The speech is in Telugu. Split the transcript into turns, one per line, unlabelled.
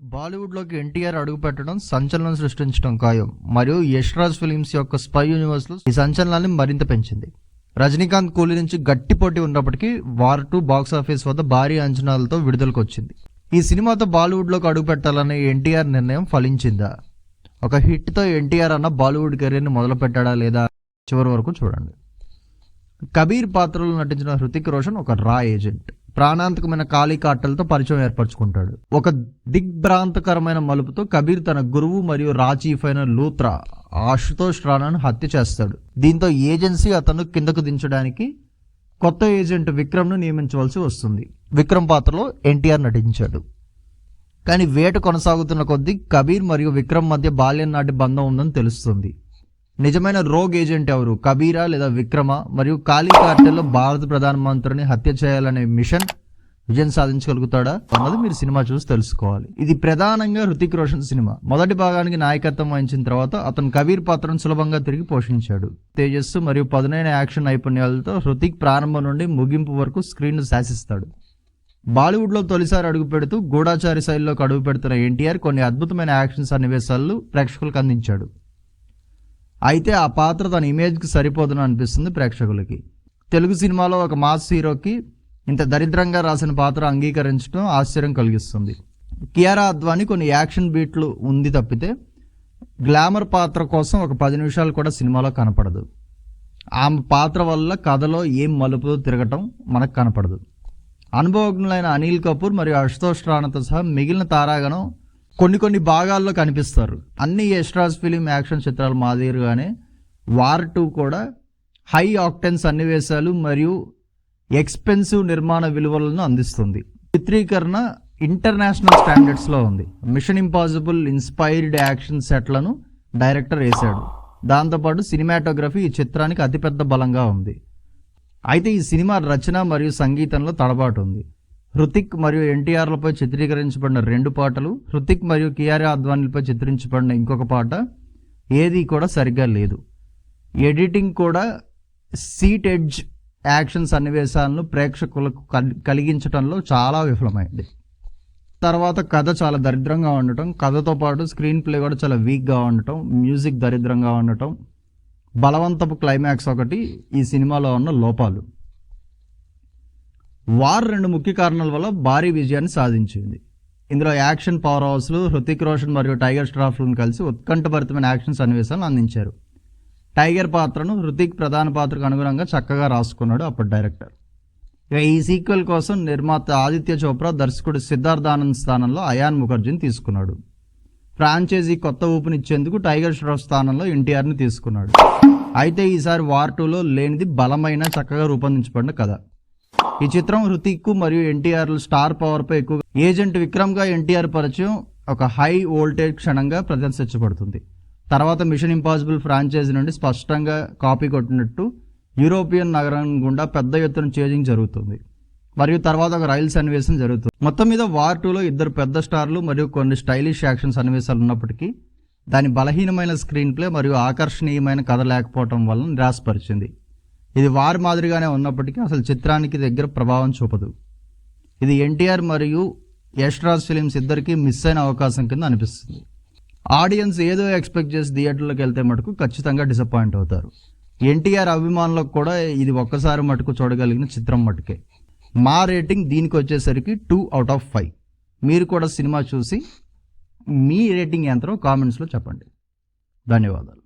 బాలీవుడ్లోకి ఎన్టీఆర్ అడుగుపెట్టడం సంచలనం సృష్టించడం ఖాయం. మరియు యష్రాజ్ ఫిలిమ్స్ యొక్క స్పై యూనివర్స్లో ఈ సంచలనాన్ని మరింత పెంచింది. రజనీకాంత్ కూలీ నుంచి గట్టి పోటీ ఉన్నప్పటికీ వార్ టూ బాక్స్ ఆఫీస్ వద్ద భారీ అంచనాలతో విడుదలకు వచ్చింది ఈ సినిమాతో బాలీవుడ్లోకి అడుగుపెట్టాలనే ఎన్టీఆర్ నిర్ణయం ఫలించిందా? ఒక హిట్తో ఎన్టీఆర్ అన్న బాలీవుడ్ కెరీర్ని మొదలు పెట్టాడా లేదా చివరి వరకు చూడండి. కబీర్ పాత్రలో నటించిన హృతిక్ రోషన్ ఒక రా ఏజెంట్. ప్రాణాంతకమైన ఖాళీ కాటలతో పరిచయం ఏర్పరచుకుంటాడు. ఒక దిగ్భ్రాంతకరమైన మలుపుతో కబీర్ తన గురువు మరియు రాచీఫ్ అయిన లూత్రా ఆశుతోష్ రాణాను హత్య చేస్తాడు. దీంతో ఏజెన్సీ అతను కిందకు దించడానికి కొత్త ఏజెంట్ విక్రమ్ను నియమించవలసి వస్తుంది. విక్రమ్ పాత్రలో ఎన్టీఆర్ నటించాడు. కానీ వేట కొనసాగుతున్న కొద్దీ కబీర్ మరియు విక్రమ్ మధ్య బాల్యం నాటి బంధం ఉందని తెలుస్తుంది. నిజమైన రోగ్ ఏజెంట్ ఎవరు? కబీరా లేదా విక్రమ? మరియు కాళీ కార్టెల్లో భారత ప్రధానమంత్రిని హత్య చేయాలనే మిషన్ విజయం సాధించగలుగుతాడా? అన్నది మీరు సినిమా చూసి తెలుసుకోవాలి. ఇది ప్రధానంగా హృతిక్ రోషన్ సినిమా. మొదటి భాగానికి నాయకత్వం వహించిన తర్వాత అతను కబీర్ పాత్రను సులభంగా తిరిగి పోషించాడు. తేజస్సు మరియు పదునైన యాక్షన్ నైపుణ్యాలతో హృతిక్ ప్రారంభం నుండి ముగింపు వరకు స్క్రీన్ను శాసిస్తాడు. బాలీవుడ్లో తొలిసారి అడుగు పెడుతూ గూఢాచారి శైలిలోకి అడుగు పెడుతున్న ఎన్టీఆర్ కొన్ని అద్భుతమైన యాక్షన్ సన్నివేశాలు ప్రేక్షకులకు అందించాడు. అయితే ఆ పాత్ర తన ఇమేజ్కి సరిపోదని అనిపిస్తుంది ప్రేక్షకులకి. తెలుగు సినిమాలో ఒక మాస్ హీరోకి ఇంత దరిద్రంగా రాసిన పాత్ర అంగీకరించడం ఆశ్చర్యం కలిగిస్తుంది. కియారా అద్వాని కొన్ని యాక్షన్ బీట్లు ఉంది తప్పితే గ్లామర్ పాత్ర కోసం ఒక పది నిమిషాలు కూడా సినిమాలో కనపడదు. ఆమె పాత్ర వల్ల కథలో ఏం మలుపు తిరగటం మనకు కనపడదు. అనుభవజ్ఞులైన అనిల్ కపూర్ మరియు అశుతోష్ రాణతో సహా మిగిలిన తారాగణం కొన్ని కొన్ని భాగాల్లో కనిపిస్తారు. అన్ని యశ్రాజ్ ఫిలిం యాక్షన్ చిత్రాలు మాదిరిగానే వార్ టూ కూడా హై ఆక్టెన్ సన్నివేశాలు మరియు ఎక్స్పెన్సివ్ నిర్మాణ విలువలను అందిస్తుంది. చిత్రీకరణ ఇంటర్నేషనల్ స్టాండర్డ్స్లో ఉంది. మిషన్ ఇంపాసిబుల్ ఇన్స్పైర్డ్ యాక్షన్ సెట్లను డైరెక్టర్ వేశాడు. దాంతోపాటు సినిమాటోగ్రఫీ ఈ చిత్రానికి అతిపెద్ద బలంగా ఉంది. అయితే ఈ సినిమా రచన మరియు సంగీతంలో తడబాటు ఉంది. హృతిక్ మరియు ఎన్టీఆర్లపై చిత్రీకరించబడిన రెండు పాటలు హృతిక్ మరియు కియారా అద్వానీలపై చిత్రించబడిన ఇంకొక పాట ఏది కూడా సరిగ్గా లేదు. ఎడిటింగ్ కూడా సీట్ ఎడ్జ్ యాక్షన్ సన్నివేశాలను ప్రేక్షకులకు కల్- కలిగించడంలో చాలా విఫలమైంది. తర్వాత కథ చాలా దరిద్రంగా ఉండటం కథతో పాటు స్క్రీన్ ప్లే కూడా చాలా వీక్గా ఉండటం మ్యూజిక్ దరిద్రంగా ఉండటం బలవంతపు క్లైమాక్స్ ఒకటి ఈ సినిమాలో ఉన్న లోపాలు. వార్ రెండు ముఖ్య కారణాల వల్ల భారీ విజయాన్ని సాధించింది. ఇందులో యాక్షన్ పవర్ హౌస్లు హృతిక్ రోషన్ మరియు టైగర్ స్ట్రాఫ్లను కలిసి ఉత్కంఠభరితమైన యాక్షన్ సన్నివేశాలను అందించారు. టైగర్ పాత్రను హృతిక్ ప్రధాన పాత్రకు అనుగుణంగా చక్కగా రాసుకున్నాడు అప్పటి డైరెక్టర్. ఇక ఈ సీక్వెల్ కోసం నిర్మాత ఆదిత్య చోప్రా దర్శకుడు సిద్ధార్థ్ ఆనంద్ స్థానంలో అయాన్ ముఖర్జీని తీసుకున్నాడు. ఫ్రాంచైజీ కొత్త ఊపునిచ్చేందుకు టైగర్ ష్రాఫ్ స్థానంలో ఎన్టీఆర్ని తీసుకున్నాడు. అయితే ఈసారి వార్ టూలో లేనిది బలమైన చక్కగా రూపొందించబడిన కథ. ఈ చిత్రం హృతిక్ మరియు ఎన్టీఆర్ స్టార్ పవర్ పై ఎక్కువ ఏజెంట్ విక్రమ్గా ఎన్టీఆర్ పరిచయం ఒక హై వోల్టేజ్ క్షణంగా ప్రదర్శించబడుతుంది తర్వాత మిషన్ ఇంపాసిబుల్ ఫ్రాంచైజీ నుండి స్పష్టంగా కాపీ కొట్టినట్టు యూరోపియన్ నగరం గుండా పెద్ద ఎత్తున చేంజింగ్ జరుగుతుంది. మరియు తర్వాత ఒక రైల్ సన్నివేశం జరుగుతుంది. మొత్తం మీద వార్ టూలో ఇద్దరు పెద్ద స్టార్లు మరియు కొన్ని స్టైలిష్ యాక్షన్ సన్నివేశాలు ఉన్నప్పటికీ దాని బలహీనమైన స్క్రీన్ ప్లే మరియు ఆకర్షణీయమైన కథ లేకపోవడం వలన నిరాశపరిచింది. ఇది వారి మాదిరిగానే ఉన్నప్పటికీ అసలు చిత్రానికి దగ్గర ప్రభావం చూపదు. ఇది ఎన్టీఆర్ మరియు యష్రాజ్ ఫిలిమ్స్ ఇద్దరికీ మిస్ అయిన అవకాశం కింద అనిపిస్తుంది. ఆడియన్స్ ఏదో ఎక్స్పెక్ట్ చేసి థియేటర్లోకి వెళ్తే మటుకు ఖచ్చితంగా డిసప్పాయింట్ అవుతారు. ఎన్టీఆర్ అభిమానులకు కూడా ఇది ఒక్కసారి మటుకు చూడగలిగిన చిత్రం మటుకే. మా రేటింగ్ దీనికి వచ్చేసరికి టూ అవుట్ ఆఫ్ ఫైవ్. మీరు కూడా సినిమా చూసి మీ రేటింగ్ ఎంతనో కామెంట్స్లో చెప్పండి. ధన్యవాదాలు.